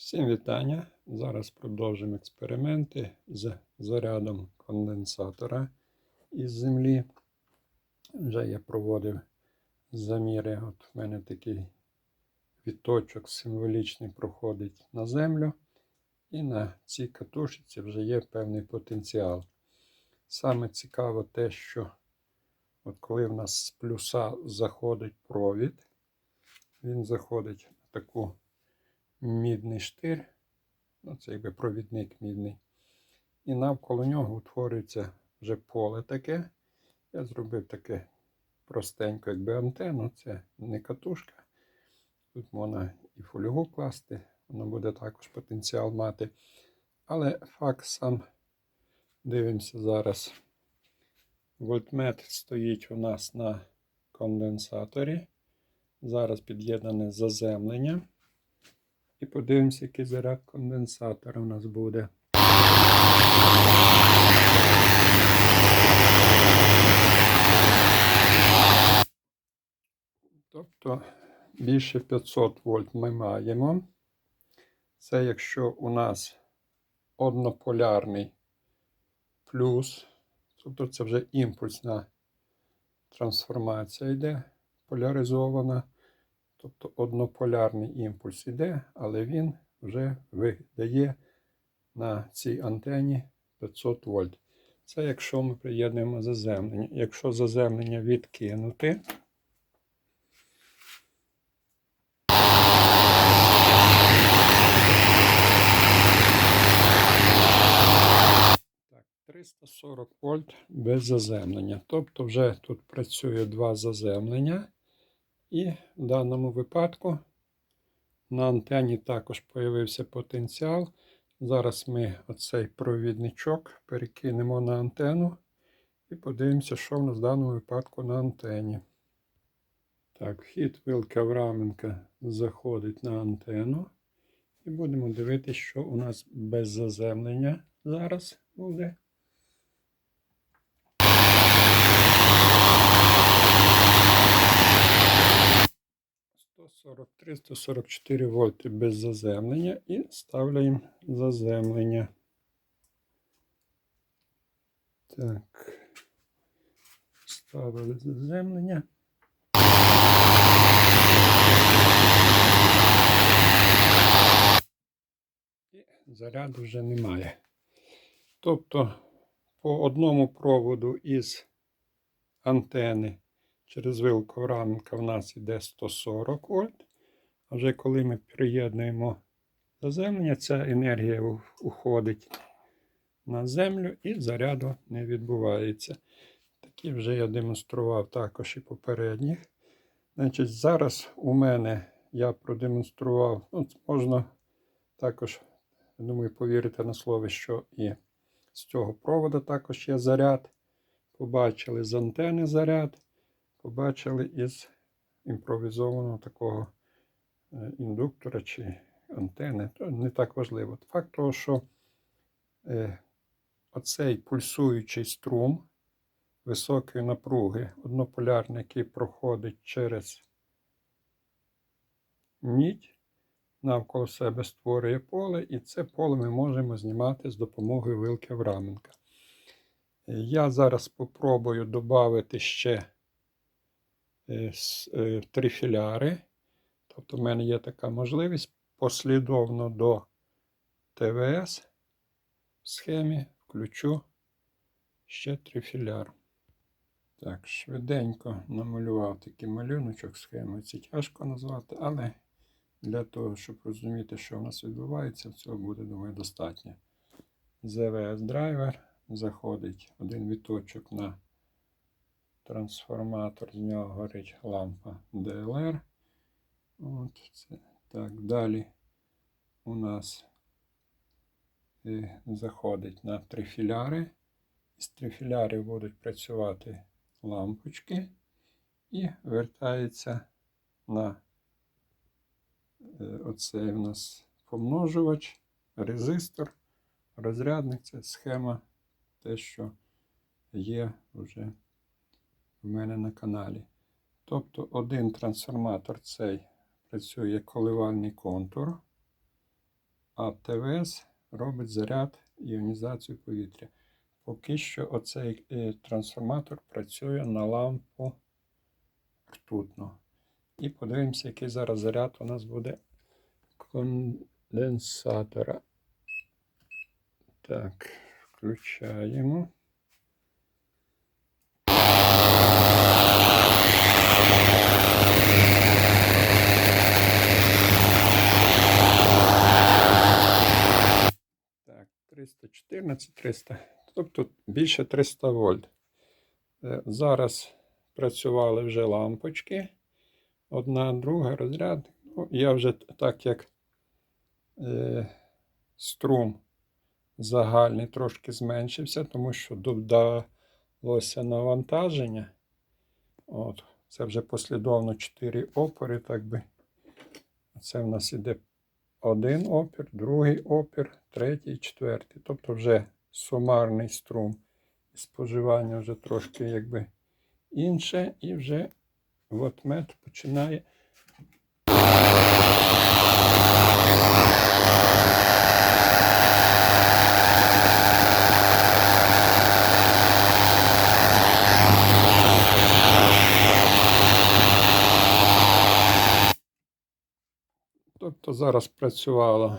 Всім вітання! Зараз продовжимо експерименти з зарядом конденсатора із землі. Вже я проводив заміри. От в мене такий віточок символічний проходить на землю. І на цій катушці вже є певний потенціал. Саме цікаво те, що от коли в нас з плюса заходить провід, він заходить на таку мідний штир, ну це якби провідник мідний. І навколо нього утворюється вже поле таке. Я зробив таке простенько, якби антенну, це не катушка. Тут можна і фольгу класти, воно буде також потенціал мати. Але факт сам дивимося зараз. Вольтметр стоїть у нас на конденсаторі. Зараз під'єднане заземлення. І подивимося, який заряд конденсатора у нас буде. Тобто більше 500 вольт ми маємо. Це якщо у нас однополярний плюс, тобто це вже імпульсна трансформація йде поляризована. Тобто однополярний імпульс йде, але він вже видає на цій антені 500 вольт. Це якщо ми приєднуємо заземлення. Якщо заземлення відкинути, так, 340 вольт без заземлення. Тобто вже тут працює два заземлення. І в даному випадку на антені також з'явився потенціал. Зараз ми оцей провідничок перекинемо на антенну і подивимося, що в нас в даному випадку на антені. Так, вхід вилка Авраменка заходить на антенну. І будемо дивитися, що у нас без заземлення зараз буде. 143-144 вольти без заземлення і ставляємо заземлення. Так, ставили заземлення. І заряду вже немає. Тобто по одному проводу із антени Через вилку рамка в нас йде 140 вольт. А вже коли ми приєднуємо заземлення, ця енергія уходить на землю і заряду не відбувається. Такі вже я демонстрував також і попередніх. Значить, Зараз у мене я продемонстрував, ну, можна також, я думаю, повірити на слово, що і з цього проводу також є заряд. Побачили з антени заряд побачили із імпровізованого такого е, індуктора чи антени. Не так важливо. Факт того, що е, оцей пульсуючий струм високої напруги, однополярний, який проходить через мідь, навколо себе створює поле, і це поле ми можемо знімати з допомогою вилки Авраменка. Е, я зараз спробую додати ще Е, е, три філяри. Тобто в мене є така можливість послідовно до ТВС в схемі включу ще три філяр. Так, швиденько намалював такий малюночок схеми. Це тяжко назвати, але для того, щоб розуміти, що у нас відбувається, цього буде, думаю, достатньо. ZVS драйвер заходить один віточок на трансформатор, з нього горить лампа DLR. От це. Так, далі у нас е, заходить на трифіляри. З трифілярів будуть працювати лампочки і вертається на е, оцей у нас помножувач, резистор, розрядник це схема, те, що є вже в мене на каналі. Тобто один трансформатор цей працює як коливальний контур. а ТВС робить заряд іонізацію повітря. Поки що оцей е, трансформатор працює на лампу ртутну. І подивимося, який зараз заряд у нас буде конденсатора. Так, включаємо. Так, 314, 300. Тобто більше 300 вольт. Е, Зараз працювали вже лампочки. Одна, друга розряд. Ну, я вже так як е, струм загальний трошки зменшився, тому що додалося навантаження. От, це вже послідовно 4 опори, так би. Це в нас іде один опір, другий опір, третій, четвертий. Тобто вже сумарний струм споживання вже трошки якби інше, і вже ватмет починає. Тобто зараз працювала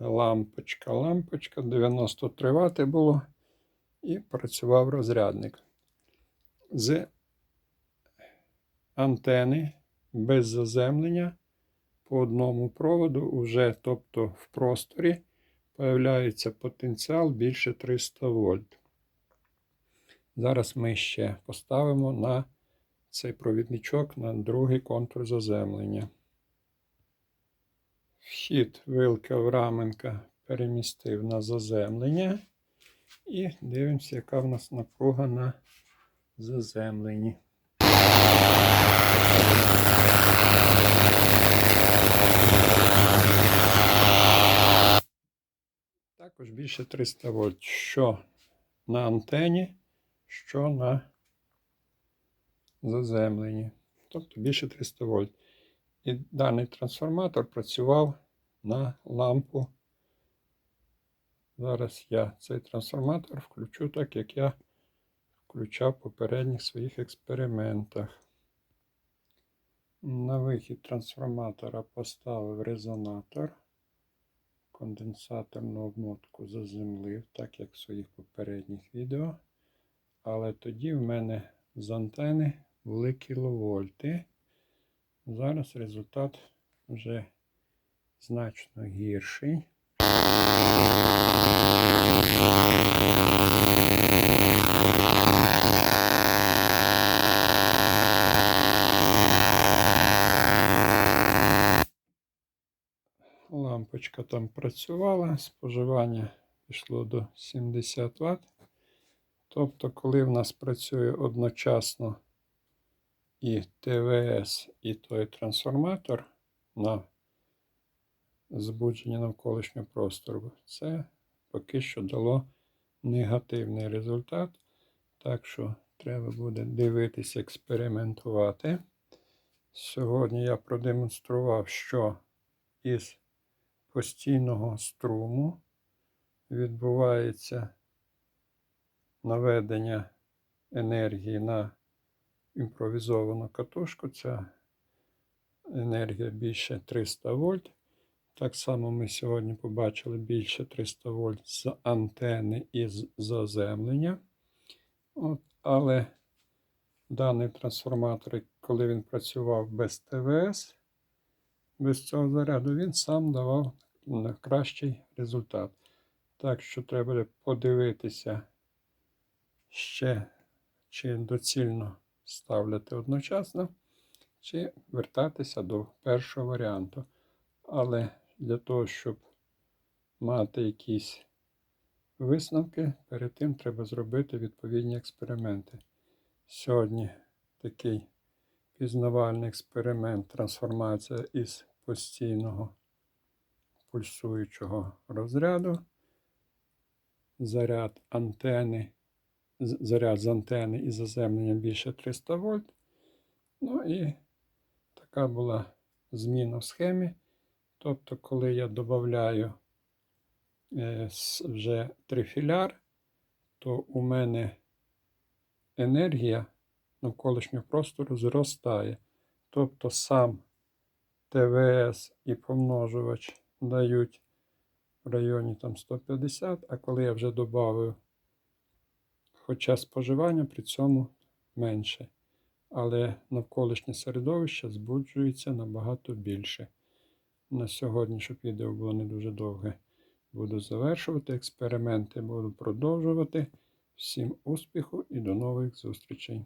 лампочка, лампочка, 93 Вт було, і працював розрядник. З антени без заземлення по одному проводу, вже, тобто в просторі, появляється потенціал більше 300 вольт. Зараз ми ще поставимо на цей провідничок на другий контур заземлення. Вхід вилки Авраменка перемістив на заземлення. І дивимося, яка в нас напруга на заземленні. Також більше 300 вольт. Що на антені, що на заземленні. Тобто більше 300 вольт. І даний трансформатор працював на лампу. Зараз я цей трансформатор включу так, як я включав в попередніх своїх експериментах. На вихід трансформатора поставив резонатор. Конденсаторну обмотку заземлив, так як в своїх попередніх відео. Але тоді в мене з антени були кіловольти. Зараз результат вже значно гірший. Лампочка там працювала, споживання пішло до 70 Вт. Тобто, коли в нас працює одночасно і ТВС, і той трансформатор на збудження навколишнього простору, це поки що дало негативний результат. Так що треба буде дивитися, експериментувати. Сьогодні я продемонстрував, що із постійного струму відбувається наведення енергії на імпровізовану катушку. Ця енергія більше 300 вольт. Так само ми сьогодні побачили більше 300 вольт з антени і з заземлення. От, але даний трансформатор, коли він працював без ТВС, без цього заряду, він сам давав кращий результат. Так що треба подивитися ще, чи доцільно ставляти одночасно, чи вертатися до першого варіанту. Але для того, щоб мати якісь висновки, перед тим треба зробити відповідні експерименти. Сьогодні такий пізнавальний експеримент, трансформація із постійного пульсуючого розряду, заряд антени, заряд з антени і заземленням більше 300 вольт. Ну і така була зміна в схемі. Тобто, коли я додаю е, вже трифіляр, то у мене енергія навколишнього простору зростає. Тобто сам ТВС і помножувач дають в районі там 150, а коли я вже додав, хоча споживання при цьому менше, але навколишнє середовище збуджується набагато більше. На сьогодні, щоб відео було не дуже довге, буду завершувати. Експерименти буду продовжувати. Всім успіху і до нових зустрічей!